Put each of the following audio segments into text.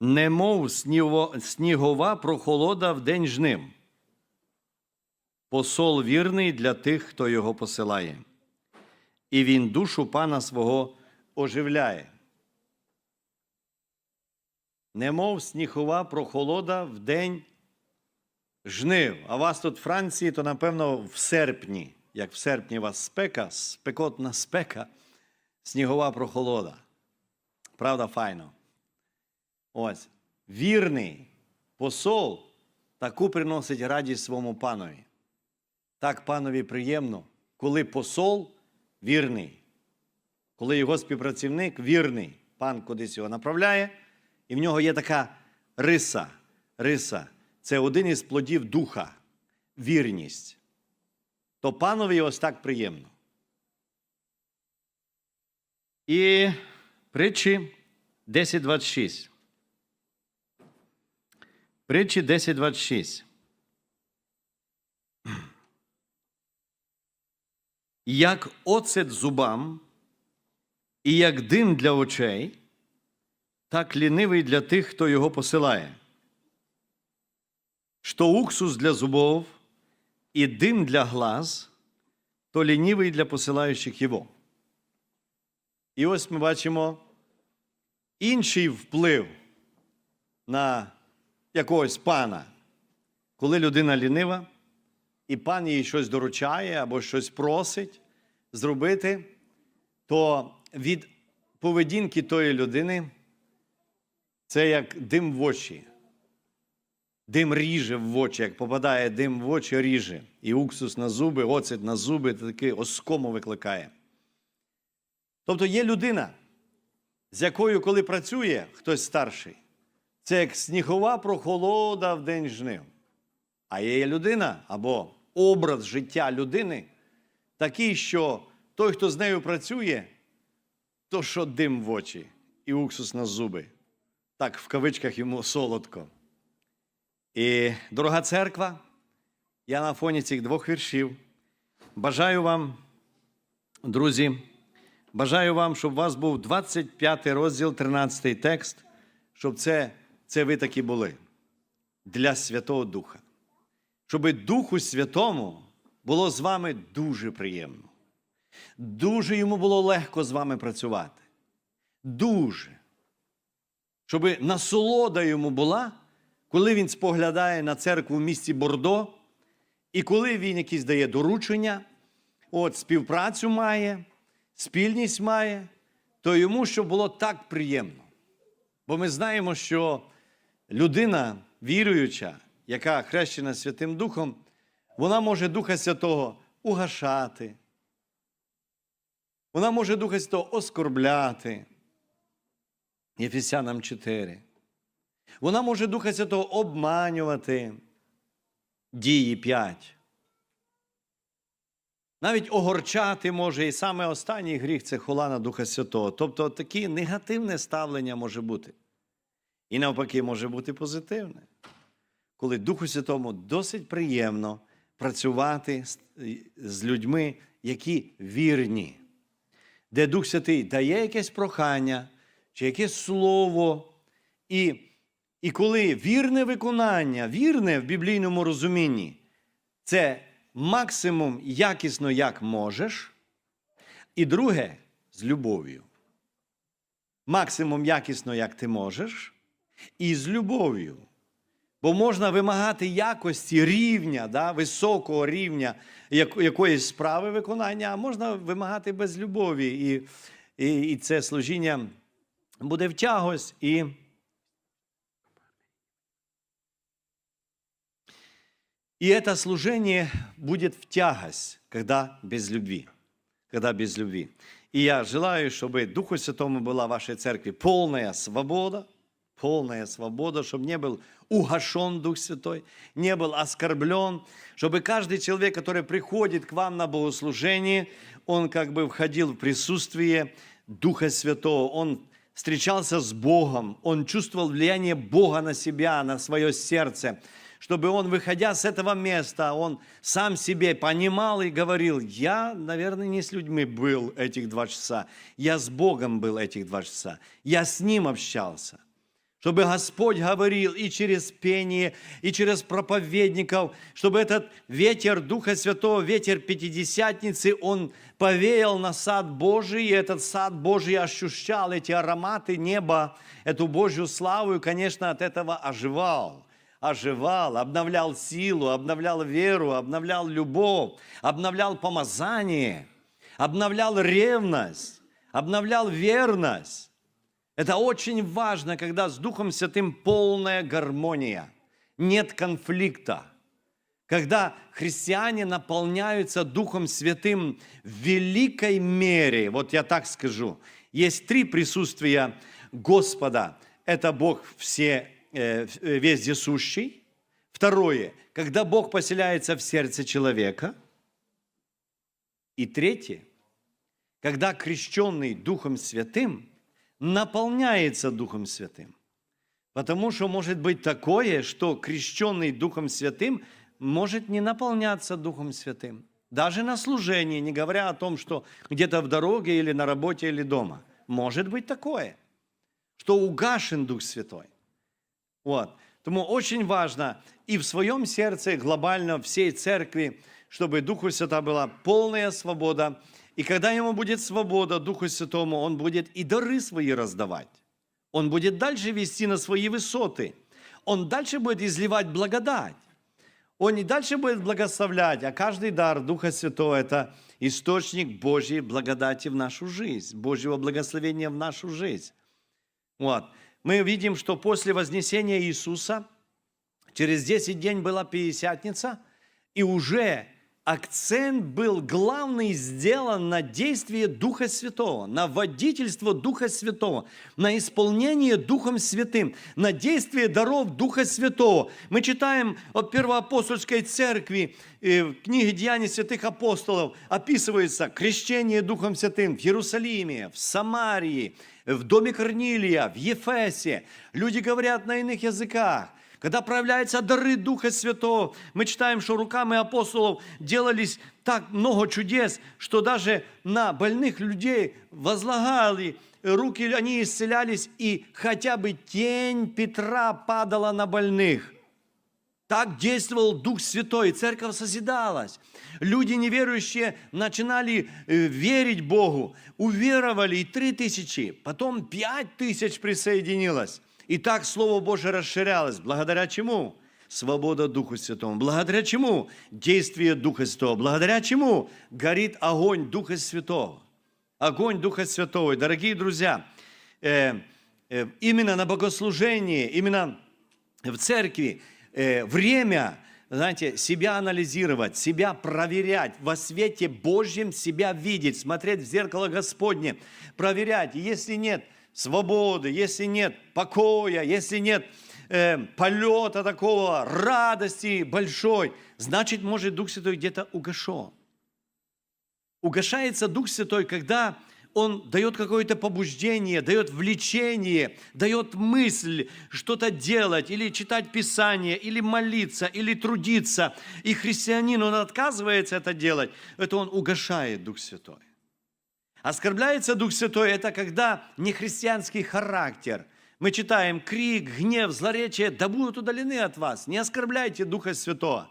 немов снігова прохолода в день жнив. Посол вірний для тих, хто його посилає. І він душу пана свого оживляє. Немов снігова прохолода в день жнив. А вас тут в Франції, то напевно в серпні, як в серпні у вас спека, спекотна спека, снігова прохолода. Правда, файно. Ось. Вірний посол таку приносить радість своєму панові. Так панові приємно, коли посол вірний, коли його співпрацівник вірний, пан кудись його направляє, і в нього є така риса. Риса це один із плодів духа, вірність. То панові ось так приємно. І притчі 10.26. Притчі 10.26. Як оцет зубам, і як дим для очей, так лінивий для тих, хто його посилає. Що уксус для зубов і дим для глаз, то лінивий для посилаючих його. І ось ми бачимо інший вплив на якогось пана, коли людина лінива, і пан їй щось доручає або щось просить зробити, то від поведінки тої людини це як дим в очі. Дим ріже в очі, як попадає дим в очі, ріже. І уксус на зуби, оцет на зуби, це таки оскому викликає. Тобто є людина, з якою, коли працює хтось старший, це як снігова прохолода в день жнив. А є людина або образ життя людини такий, що той, хто з нею працює, то що дим в очі і уксус на зуби. Так, в кавичках йому солодко. І, дорога церква, я на фоні цих двох віршів бажаю вам, друзі, бажаю вам, щоб у вас був 25 розділ, 13 текст, щоб це, це ви такі були для Святого Духа. Щоб Духу Святому було з вами дуже приємно. Дуже йому було легко з вами працювати. Дуже. Щоб насолода йому була, коли він споглядає на церкву в місті Бордо, і коли він якісь дає доручення, от співпрацю має, спільність має, то йому щоб було так приємно. Бо ми знаємо, що людина віруюча, яка хрещена Святим Духом, вона може Духа Святого угашати. Вона може Духа Святого оскорбляти. Єфесянам 4. Вона може Духа Святого обманювати. Дії 5. Навіть огорчати може, і саме останній гріх це хула на Духа Святого. Тобто таке негативне ставлення може бути. І навпаки, може бути позитивне. Коли Духу Святому досить приємно працювати з- людьми, які вірні, де Дух Святий дає якесь прохання чи якесь слово. І, і коли вірне виконання, вірне в біблійному розумінні, це максимум якісно, як можеш. І друге з любов'ю. Максимум якісно, як ти можеш, і з любов'ю. Бо можна вимагати якості рівня, да, високого рівня як- якоїсь справи виконання, а можна вимагати без любові. І, і, і це служіння буде в тягость. І И это служение будет в тягость, когда без любви. Когда без любви. И я желаю, чтобы Духу Святому была в вашей церкви полная свобода, полная свобода, чтобы не был угошен Дух Святой, не был оскорблен, чтобы каждый человек, который приходит к вам на богослужение, он как бы входил в присутствие Духа Святого, он встречался с Богом, он чувствовал влияние Бога на себя, на свое сердце, чтобы он, выходя с этого места, он сам себе понимал и говорил, я, наверное, не с людьми был этих два часа, я с Богом был этих два часа, я с Ним общался. Чтобы Господь говорил и через пение, и через проповедников, чтобы этот ветер Духа Святого, ветер Пятидесятницы, он повеял на сад Божий, и этот сад Божий ощущал эти ароматы неба, эту Божью славу, и, конечно, от этого оживал оживал, обновлял силу, обновлял веру, обновлял любовь, обновлял помазание, обновлял ревность, обновлял верность. Это очень важно, когда с Духом Святым полная гармония, нет конфликта. Когда христиане наполняются Духом Святым в великой мере, вот я так скажу, есть три присутствия Господа. Это Бог все, э, вездесущий. Второе, когда Бог поселяется в сердце человека. И третье, когда крещенный Духом Святым наполняется Духом Святым. Потому что может быть такое, что крещенный Духом Святым может не наполняться Духом Святым. Даже на служении, не говоря о том, что где-то в дороге или на работе или дома. Может быть такое, что угашен Дух Святой. Вот. Поэтому очень важно и в своем сердце, глобально всей церкви, чтобы Духу Святому была полная свобода. И когда ему будет свобода, Духу Святому, он будет и дары свои раздавать. Он будет дальше вести на свои высоты. Он дальше будет изливать благодать. Он и дальше будет благословлять, а каждый дар Духа Святого – это источник Божьей благодати в нашу жизнь, Божьего благословения в нашу жизнь. Вот. Мы видим, что после вознесения Иисуса через 10 дней была Пятидесятница, и уже акцент был главный сделан на действие Духа Святого, на водительство Духа Святого, на исполнение Духом Святым, на действие даров Духа Святого. Мы читаем о первоапостольской церкви, э, в книге Деяний святых апостолов описывается крещение Духом Святым в Иерусалиме, в Самарии, в доме Корнилия, в Ефесе. Люди говорят на иных языках когда проявляются дары Духа Святого, мы читаем, что руками апостолов делались так много чудес, что даже на больных людей возлагали руки, они исцелялись, и хотя бы тень Петра падала на больных. Так действовал Дух Святой, и церковь созидалась. Люди неверующие начинали э, верить Богу, уверовали, и три тысячи, потом пять тысяч присоединилось. И так Слово Божие расширялось. Благодаря чему? Свобода Духу Святому. Благодаря чему? Действие Духа Святого. Благодаря чему? Горит огонь Духа Святого. Огонь Духа Святого. Дорогие друзья, э, э, именно на богослужении, именно в церкви э, время, знаете, себя анализировать, себя проверять, во свете Божьем себя видеть, смотреть в зеркало Господне, проверять. Если нет – свободы, если нет покоя, если нет э, полета такого, радости большой, значит, может, Дух Святой где-то угашен. Угошается Дух Святой, когда он дает какое-то побуждение, дает влечение, дает мысль что-то делать, или читать Писание, или молиться, или трудиться. И христианин, он отказывается это делать, это он угошает Дух Святой. Оскорбляется Дух Святой – это когда нехристианский характер. Мы читаем крик, гнев, злоречие, да будут удалены от вас. Не оскорбляйте Духа Святого.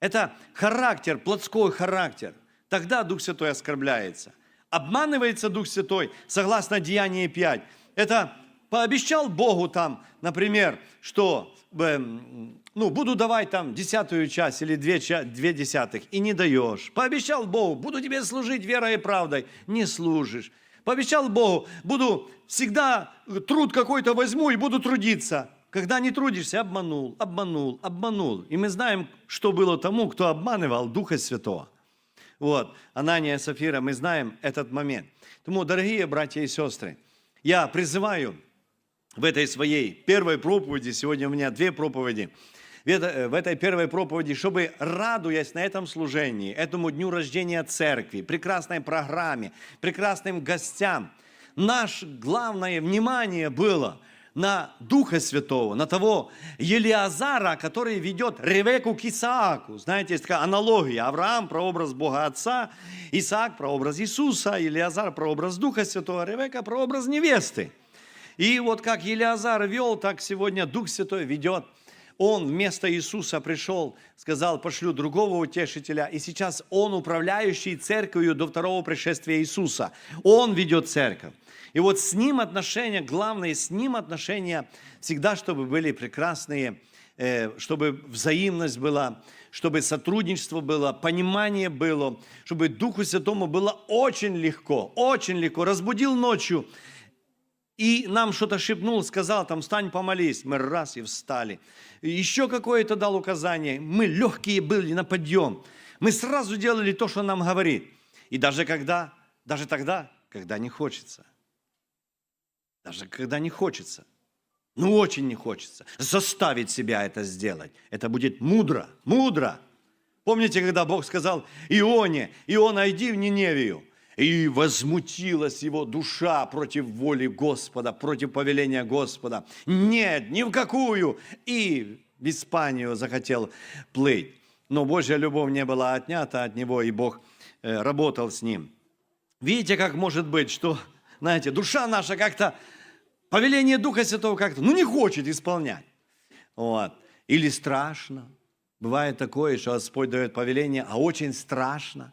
Это характер, плотской характер. Тогда Дух Святой оскорбляется. Обманывается Дух Святой, согласно Деянию 5. Это пообещал Богу там, например, что ну, буду давать там десятую часть или две, две десятых, и не даешь. Пообещал Богу, буду тебе служить верой и правдой, не служишь. Пообещал Богу, буду всегда труд какой-то возьму и буду трудиться. Когда не трудишься, обманул, обманул, обманул. И мы знаем, что было тому, кто обманывал Духа Святого. Вот, Анания и Сафира, мы знаем этот момент. Поэтому, дорогие братья и сестры, я призываю в этой своей первой проповеди, сегодня у меня две проповеди, Э, в этой первой проповеди, чтобы, радуясь на этом служении, этому дню рождения церкви, прекрасной программе, прекрасным гостям, наше главное внимание было на Духа Святого, на того Елиазара, который ведет Ревеку к Исааку. Знаете, есть такая аналогия. Авраам – прообраз Бога Отца, Исаак – прообраз Иисуса, Елиазар – прообраз Духа Святого, Ревека – прообраз невесты. И вот как Елиазар вел, так сегодня Дух Святой ведет. Он вместо Иисуса пришел, сказал, пошлю другого утешителя. И сейчас он управляющий церковью до второго пришествия Иисуса. Он ведет церковь. И вот с ним отношения, главное, с ним отношения всегда, чтобы были прекрасные, э, чтобы взаимность была, чтобы сотрудничество было, понимание было, чтобы Духу Святому было очень легко, очень легко. Разбудил ночью, и нам что-то шепнул, сказал, там, встань, помолись. Мы раз и встали. Еще какое-то дал указание. Мы легкие были на подъем. Мы сразу делали то, что нам говорит. И даже когда, даже тогда, когда не хочется. Даже когда не хочется. Ну, очень не хочется. Заставить себя это сделать. Это будет мудро, мудро. Помните, когда Бог сказал Ионе, Иона, иди в Ниневию. И возмутилась его душа против воли Господа, против повеления Господа. Нет, ни в какую. И в Испанию захотел плыть. Но Божья любовь не была отнята от него, и Бог э, работал с ним. Видите, как может быть, что, знаете, душа наша как-то, повеление Духа Святого как-то, ну, не хочет исполнять. Вот. Или страшно. Бывает такое, что Господь дает повеление, а очень страшно.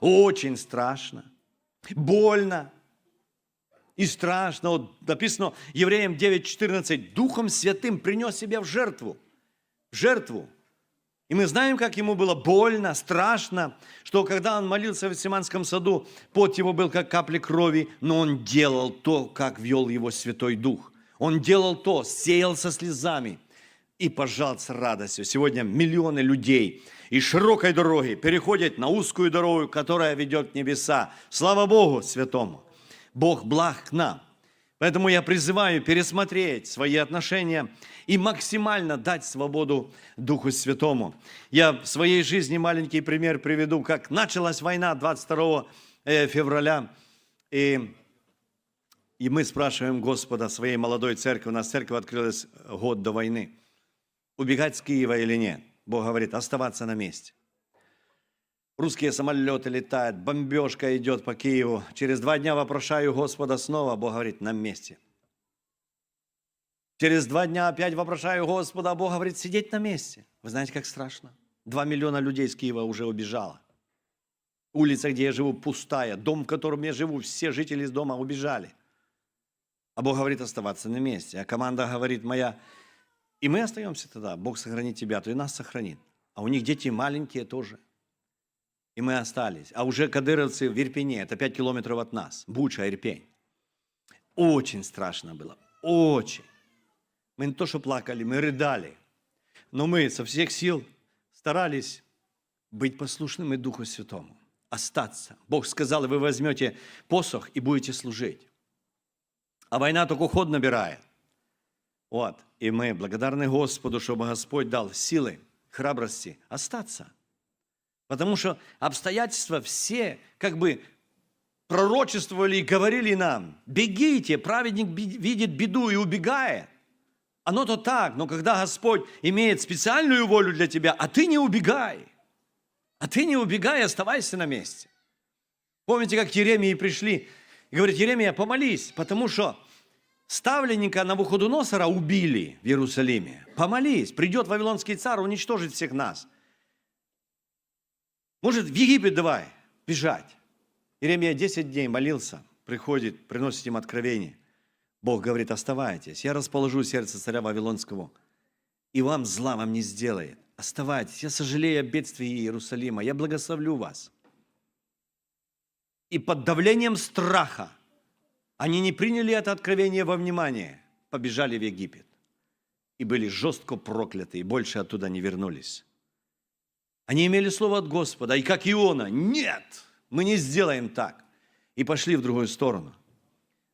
Очень страшно больно и страшно. Вот написано Евреям 9.14, Духом Святым принес себя в жертву. В жертву. И мы знаем, как ему было больно, страшно, что когда он молился в Симанском саду, пот его был как капли крови, но он делал то, как вел его Святой Дух. Он делал то, сеял со слезами и пожал с радостью. Сегодня миллионы людей из широкой дороги переходят на узкую дорогу, которая ведет к небеса. Слава Богу Святому! Бог благ к нам. Поэтому я призываю пересмотреть свои отношения и максимально дать свободу Духу Святому. Я в своей жизни маленький пример приведу, как началась война 22 э, февраля, и, и мы спрашиваем Господа своей молодой церкви, у нас церковь открылась год до войны, убегать с Киева или нет. Бог говорит, оставаться на месте. Русские самолеты летают, бомбежка идет по Киеву. Через два дня вопрошаю Господа снова, Бог говорит, на месте. Через два дня опять вопрошаю Господа, Бог говорит, сидеть на месте. Вы знаете, как страшно? Два миллиона людей из Киева уже убежало. Улица, где я живу, пустая. Дом, в котором я живу, все жители из дома убежали. А Бог говорит оставаться на месте. А команда говорит моя, и мы остаемся тогда. Бог сохранит тебя, то и нас сохранит. А у них дети маленькие тоже. И мы остались. А уже кадыровцы в Ирпене, это 5 километров от нас. Буча, Ирпень. Очень страшно было. Очень. Мы не то, что плакали, мы рыдали. Но мы со всех сил старались быть послушными Духу Святому. Остаться. Бог сказал, вы возьмете посох и будете служить. А война только ход набирает. Вот. И мы благодарны Господу, чтобы Господь дал силы, храбрости остаться. Потому что обстоятельства все как бы пророчествовали и говорили нам, бегите, праведник видит беду и убегает. Оно-то так, но когда Господь имеет специальную волю для тебя, а ты не убегай, а ты не убегай, оставайся на месте. Помните, как к Еремии пришли и говорят, Еремия, помолись, потому что ставленника Навуходоносора убили в Иерусалиме. Помолись, придет Вавилонский царь, уничтожит всех нас. Может, в Египет давай бежать. Иеремия 10 дней молился, приходит, приносит им откровение. Бог говорит, оставайтесь, я расположу сердце царя Вавилонского, и вам зла вам не сделает. Оставайтесь, я сожалею о бедствии Иерусалима, я благословлю вас. И под давлением страха они не приняли это откровение во внимание, побежали в Египет и были жестко прокляты, и больше оттуда не вернулись. Они имели слово от Господа, и как Иона, нет, мы не сделаем так. И пошли в другую сторону.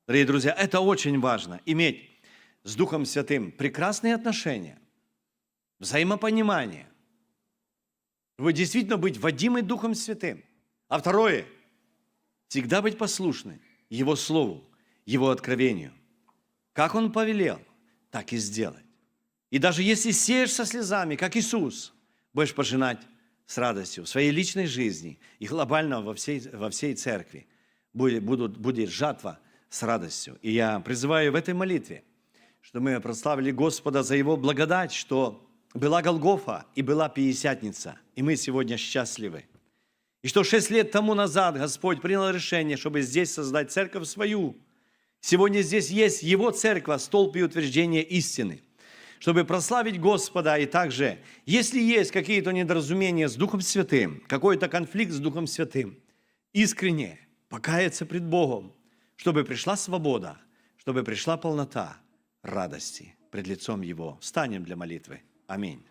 Дорогие друзья, это очень важно, иметь с Духом Святым прекрасные отношения, взаимопонимание. Вы действительно быть водимы Духом Святым. А второе, всегда быть послушны Его Слову, его откровению. Как Он повелел, так и сделать. И даже если сеешь со слезами, как Иисус, будешь пожинать с радостью в своей личной жизни и глобально во всей, во всей церкви будет, будут, будет жатва с радостью. И я призываю в этой молитве, что мы прославили Господа за Его благодать, что была Голгофа и была Пятидесятница, и мы сегодня счастливы. И что шесть лет тому назад Господь принял решение, чтобы здесь создать церковь свою. Сегодня здесь есть Его церковь, столб и утверждение истины. Чтобы прославить Господа и также, если есть какие-то недоразумения с Духом Святым, какой-то конфликт с Духом Святым, искренне покаяться пред Богом, чтобы пришла свобода, чтобы пришла полнота радости пред лицом Его. Встанем для молитвы. Аминь.